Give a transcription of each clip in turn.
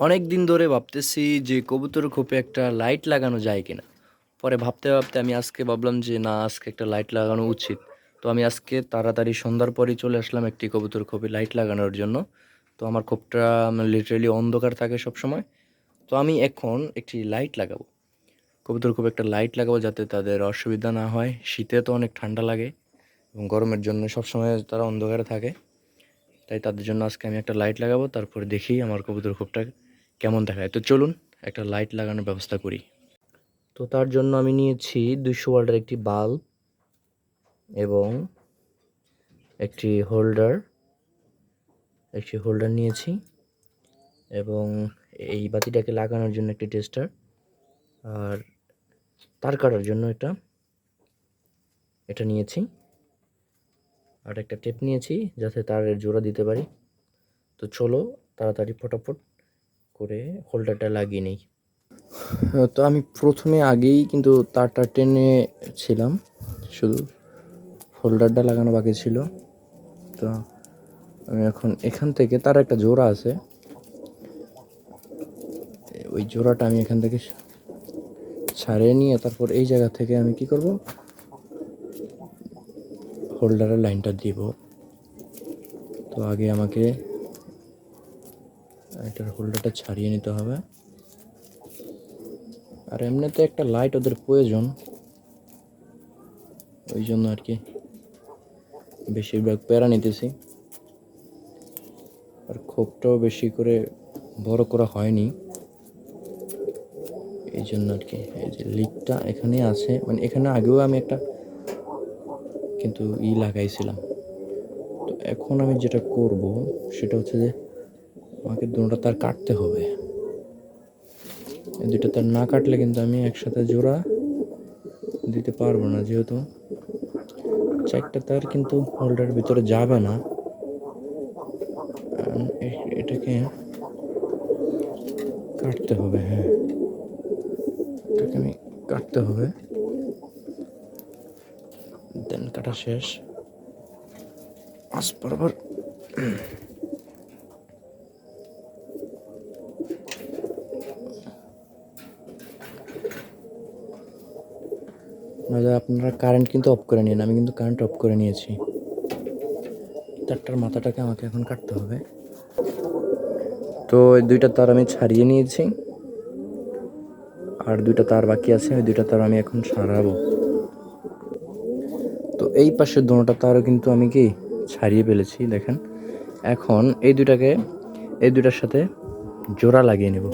অনেক দিন ধরে ভাবতেছি যে কবুতর খোপে একটা লাইট লাগানো যায় কিনা। পরে ভাবতে ভাবতে আমি আজকে ভাবলাম যে, না, আজকে একটা লাইট লাগানো উচিত। তো আমি আজকে তাড়াতাড়ি সন্ধ্যার পরই চলে আসলাম একটি কবুতর খোপে লাইট লাগানোর জন্য। তো আমার খোপটা লিটারেলি অন্ধকার থাকে সব সময় তো আমি এখন একটি লাইট লাগাবো। কবুতর খোপে একটা লাইট লাগাবো যাতে তাদের অসুবিধা না হয়। শীতে তো অনেক ঠান্ডা লাগে এবং গরমের জন্য সবসময় তারা অন্ধকারে থাকে। তাই তাদের জন্য আজকে আমি একটা লাইট লাগাবো। তারপরে দেখি আমার কবুতর খোপটা কেমন দেখায়? তো চলুন একটা লাইট লাগানোর ব্যবস্থা করি। তো তার জন্য আমি নিয়েছি দুশো ওয়াটের একটি বাল্ব এবং একটি হোল্ডার একটি হোল্ডার নিয়েছি এবং এই বাতিটাকে লাগানোর জন্য একটি টেস্টার আর তার কাটার জন্য এটা এটা নিয়েছি আর একটা টেপ নিয়েছি যাতে তারের জোড়া দিতে পারি। তো চলো তাড়াতাড়ি ফটাফট করে হোল্ডারটা লাগিয়ে নেই। তো আমি প্রথমে আগেই কিন্তু তারটা টেনে ছিলাম, শুধু হোল্ডারটা লাগানো বাকি ছিল। তো আমি এখন এখান থেকে তার একটা জোড়া আছে। ওই জোড়াটা আমি এখান থেকে ছাড়িয়ে নিয়ে তারপর এই জায়গা থেকে আমি কি করব? হোল্ডারের লাইনটা দিব। তো আগে আমাকে এটার হোল্ডারটা ছাড়িয়ে নিতে হবে। আর এমনিতে একটা লাইট ওদের প্রয়োজন। ওই জন্য আর কি বেশিরভাগ প্যারা নিতেছি। আর খোপটাও বেশি করে বড় করা হয়নি। এই জন্য আর কি এই যে লিকটা এখানে আছে। মানে এখানে আগেও আমি একটা কিন্তু ই লাগাইছিলাম। তো এখন আমি যেটা করব সেটা হচ্ছে যে আমাকে দুটো তার কাটতে হবে। দুটো তার না কাটলে কিন্তু আমি একসাথে জোড়া দিতে পারব না যেহেতু চারটা তার কিন্তু হোল্ডারের ভিতরে যাবে না। এটাকে কাটতে হবে হ্যাঁ। এটাকে আমি কাটতে হবে। দেন কাটা শেষ। আজ বরাবর নইলে আপনারা কারেন্ট কিন্তু অফ করে নিন আমি কিন্তু কারেন্ট অফ করে নিয়েছি। তারটার মাথাটাকে আমাকে এখন কাটতে হবে। তো এই দুইটা তার আমি ছাড়িয়ে নিয়েছি। আর দুইটা তার বাকি আছে ওই দুইটা তার আমি এখন সারাবো। তো এই পাশের দোনোটা তারও কিন্তু আমি কি ছাড়িয়ে ফেলেছি, দেখেন। এখন এই দুইটাকে, এই দুইটার সাথে জোড়া লাগিয়ে নেব।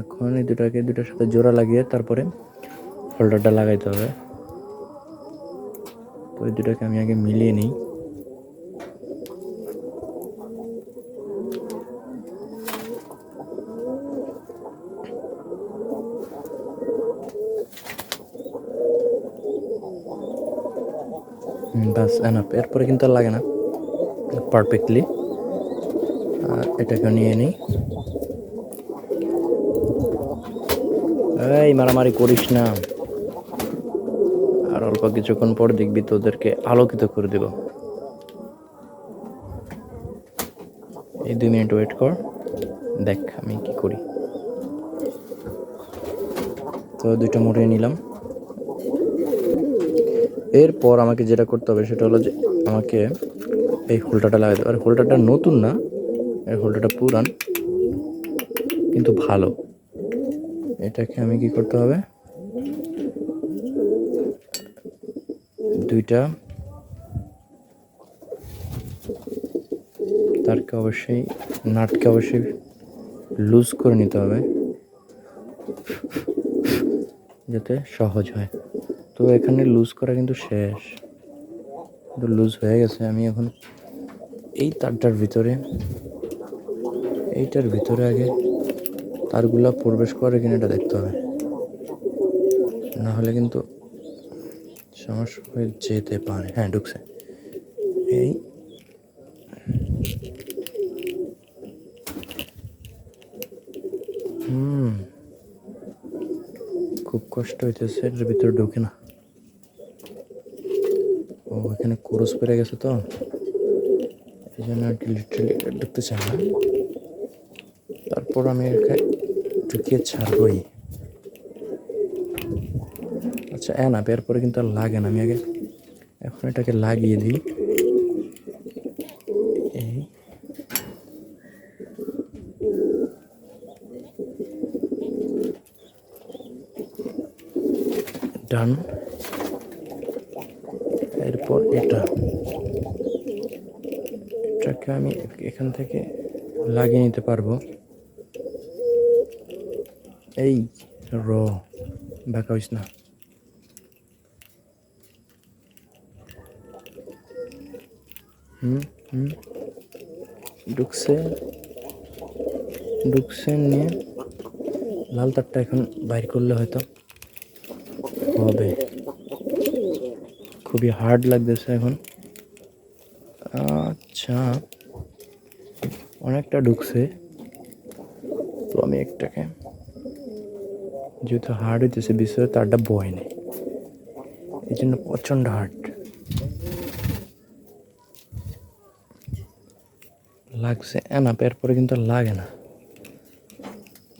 এখন এই দুটাকে দুটার সাথে জোড়া লাগিয়ে তারপরে হোল্ডারটা লাগাইতে হবে। তো এই দুটাকে আমি আগে মিলিয়ে নিই। বাস এনাফ এরপরে কিন্তু আর লাগে না। পারফেক্টলি এটাকে নিয়ে নিই। এই, মারামারি করিস না। অল্প কিছুক্ষণ পর দেখবি তোদেরকে আলোকিত করে দেব। এই দুই মিনিট ওয়েট কর। দেখ আমি কি করি। তো দুইটা মুড়িয়ে নিলাম। এরপর আমাকে যেটা করতে হবে সেটা হলো যে আমাকে এই হোল্ডারটা লাগাতে হবে। আর হোল্ডারটা নতুন না, এই হোল্ডারটা পুরান, কিন্তু ভালো। এটাকে আমি কি করতে হবে? দুইটা। তারকে অবশ্যই, নাটকে অবশ্যই লুজ করে নিতে হবে। যাতে সহজ হয়। তো এখানে লুজ করা কিন্তু শেষ। কিন্তু লুজ হয়ে গেছে। আমি এখন এই তারটার ভিতরে, এইটার ভিতরে আগে তারগুলা প্রবেশ করে কিনা এটা দেখতে হবে। না হলে কিন্তু সমস্যা হয়ে যেতে পারে। হ্যাঁ ঢুকছে। এই। হুম। খুব কষ্ট হইতেছে, এটার ভিতরে ঢুকে না। ও, এখানে কোরস পেরে গেছে তো। এই জন্য লিটারালি ঢুকতে চায় না। তারপর আমি একে ঢুকিয়ে ছাড়বই। আচ্ছা এ না এরপরে কিন্তু আর লাগে না। আমি আগে এখন এটাকে লাগিয়ে দিই। এই। ডান। এরপর এটা। এটাকে আমি এখান থেকে লাগিয়ে নিতে পারব। এই, র বাঁকা হইস না। হুম হুম। ঢুকছে ঢুকছে নিয়ে লাল তারটা এখন বাইর করলে হয়তো হবে। খুবই হার্ড লাগতেছে এখন। আচ্ছা অনেকটা ঢুকছে। তো আমি একটাকে, যেহেতু হার্ড হইতেছে বিশ্বের তারটা বয় নেই। এই জন্য প্রচণ্ড হার্ড লাগছে। না এরপরে কিন্তু লাগে না।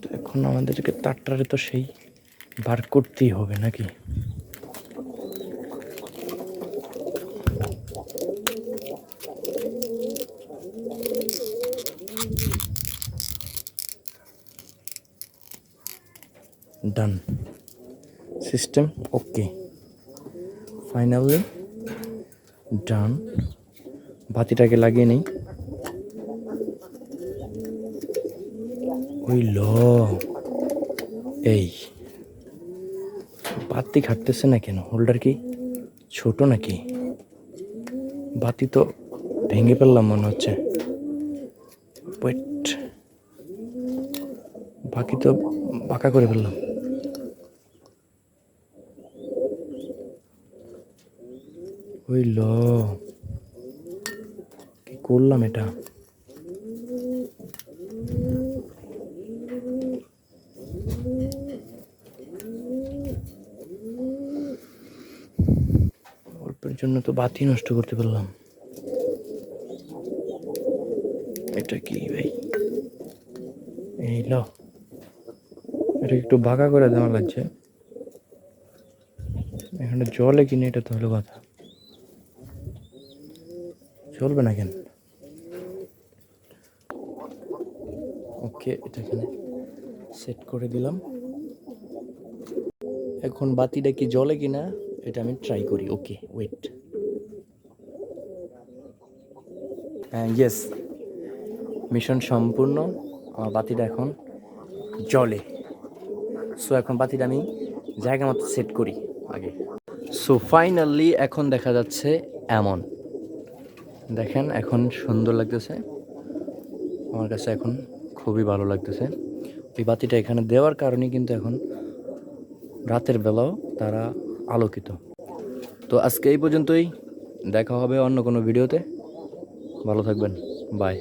তো এখন আমাদেরকে তারটারে তো সেই বার করতেই হবে নাকি? ডান সিস্টেম ওকে ফাইনালি ডান বাতিটাকে লাগিয়ে নেই। ওই ল। এই। বাতি খাটতেছে না কেন? হোল্ডার কি ছোট নাকি? বাতি তো ভেঙে ফেললাম মনে হচ্ছে। বাকি তো বাঁকা করে ফেললাম। ওই ল। কি করলাম এটা? জন্য তো বাতি নষ্ট করতে পারলাম। এটা কি ভাই? এই ল। এটা একটু বাঁকা করে দেওয়া লাগছে। এখানে জলে কিনে এটা তো হলো কথা। চলবে না কেন? ওকে, এটা এখানে সেট করে দিলাম। এখন বাতিটা কি জলে কিনা? এটা আমি ট্রাই করি ওকে ওয়েট ইয়েস মিশন সম্পূর্ণ, আমার বাতিটা এখন জলে সো এখন বাতিটা আমি জায়গা মতো সেট করি আগে। সো ফাইনালি এখন দেখা যাচ্ছে এমন। দেখেন, এখন সুন্দর লাগতেছে। আমার কাছে এখন খুবই ভালো লাগতেছে। এই বাতিটা এখানে দেওয়ার কারণে কিন্তু এখন রাতের বেলাও তারা আলোকিত। তো আজকে এই পর্যন্তই। দেখা হবে অন্য কোনো ভিডিওতে। ভালো থাকবেন। বাই